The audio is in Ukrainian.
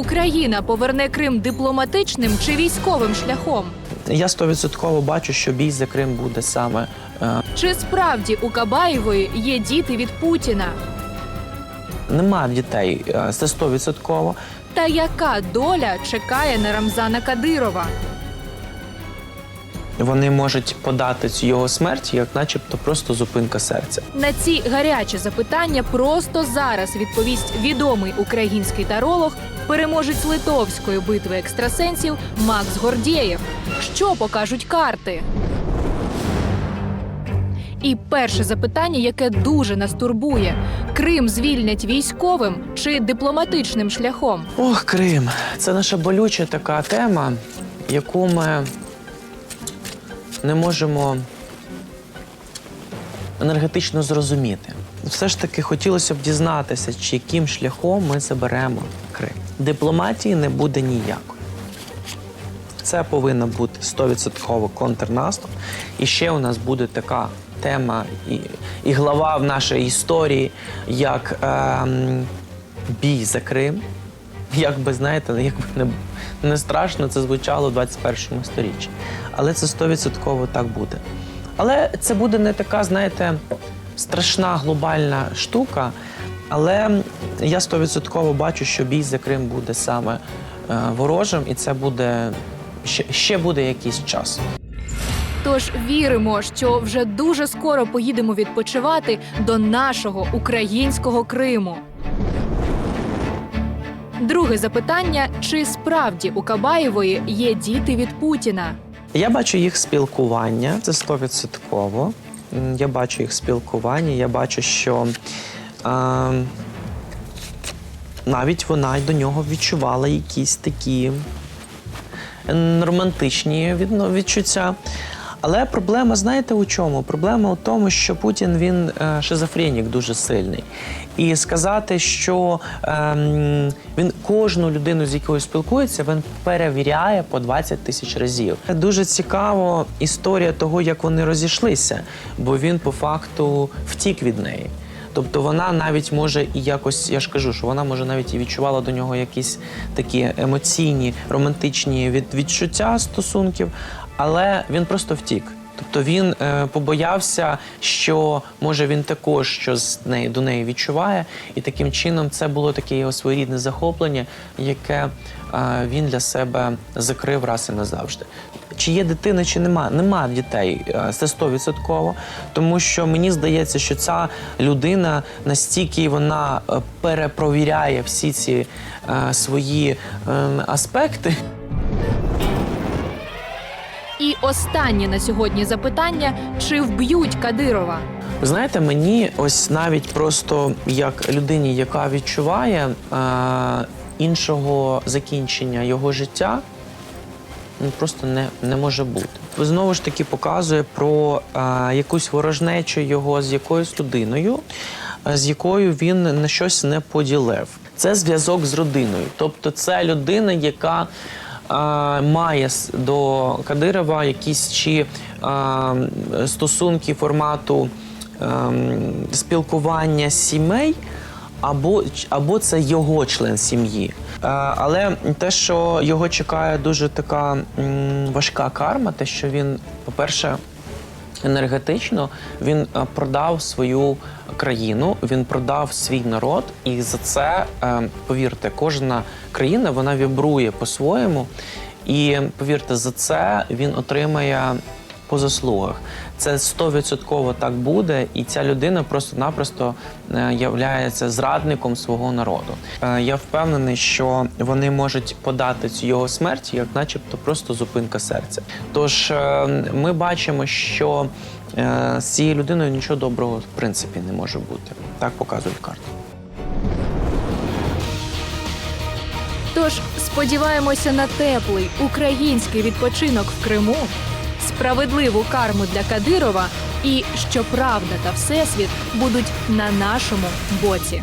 Україна поверне Крим дипломатичним чи військовим шляхом? Я стовідсотково бачу, що бій за Крим буде саме е, Чи справді у Кабаєвої є діти від Путіна? нема дітей. е, Це стовідсотково. Та яка доля чекає на Рамзана Кадирова? Вони можуть подати цю його смерть, як начебто просто зупинка серця. На ці гарячі запитання просто зараз відповість відомий український таролог, переможець литовської битви екстрасенсів Макс Гордєєв. Що покажуть карти? І перше запитання, яке дуже нас турбує: Крим звільнять військовим чи дипломатичним шляхом? Ох, Крим, це наша болюча така тема, яку ми не можемо енергетично зрозуміти. Все ж таки хотілося б дізнатися, чи яким шляхом ми заберемо Крим. Дипломатії не буде ніякої. Це повинен бути 100% контрнаступ. І ще у нас буде така тема і, і глава в нашій історії, як ем, бій за Крим. Як би знаєте, як би не, не страшно це звучало в 21 сторіччі. Але це 100% так буде. Але це буде не така, знаєте, страшна глобальна штука. Але я 100% бачу, що бій за Крим буде саме е, ворожим, і це буде ще, ще буде якийсь час. Тож віримо, що вже дуже скоро поїдемо відпочивати до нашого українського Криму. Друге запитання: чи справді у Кабаєвої є діти від Путіна? Я бачу їх спілкування, це стовідсотково. Я бачу їх спілкування, я бачу, що е, навіть вона й до нього відчувала якісь такі романтичні відчуття. Але проблема, знаєте, у чому? Проблема у тому, що Путін він е, шизофренік дуже сильний. І сказати, що ем, він кожну людину, з якою спілкується, він перевіряє по 20 тисяч разів. Дуже цікаво історія того, як вони розійшлися, бо він по факту втік від неї. Тобто вона навіть може і якось, я ж кажу, що вона може навіть і відчувала до нього якісь такі емоційні, романтичні від, відчуття стосунків, але він просто втік. Тобто він е, побоявся, що може він також щось неї до неї відчуває, і таким чином це було таке його своєрідне захоплення, яке е, він для себе закрив раз і назавжди. Чи є дитина, чи нема? Нема дітей, е, це стовідсотково. Тому що мені здається, що ця людина настільки вона е, перепровіряє всі ці е, свої е, аспекти. І останнє на сьогодні запитання: чи вб'ють Кадирова? Ви знаєте, мені ось навіть просто як людині, яка відчуває е, іншого закінчення його життя, ну, просто не, не може бути. Знову ж таки показує про е, якусь ворожнечу його з якоюсь людиною, е, з якою він на щось не поділив. Це зв'язок з родиною. Тобто, це людина, яка має до Кадирова якісь чи стосунки формату ем, спілкування сімей, або, або це його член сім'ї. Е, але те, що його чекає дуже така важка карма, те, що він, по-перше, енергетично він е, продав свою країну, він продав свій народ, і за це, е, повірте, кожна країна вона вібрує по-своєму. І повірте, за це він отримає по заслугах. Це 100% так буде, і ця людина просто-напросто е, являється зрадником свого народу. Е, Я впевнений, що вони можуть подати цю його смерть, як начебто просто зупинка серця. Тож е, ми бачимо, що з цією людиною нічого доброго в принципі не може бути. Так показують карти. Тож сподіваємося на теплий український відпочинок в Криму, справедливу карму для Кадирова і що правда та всесвіт будуть на нашому боці.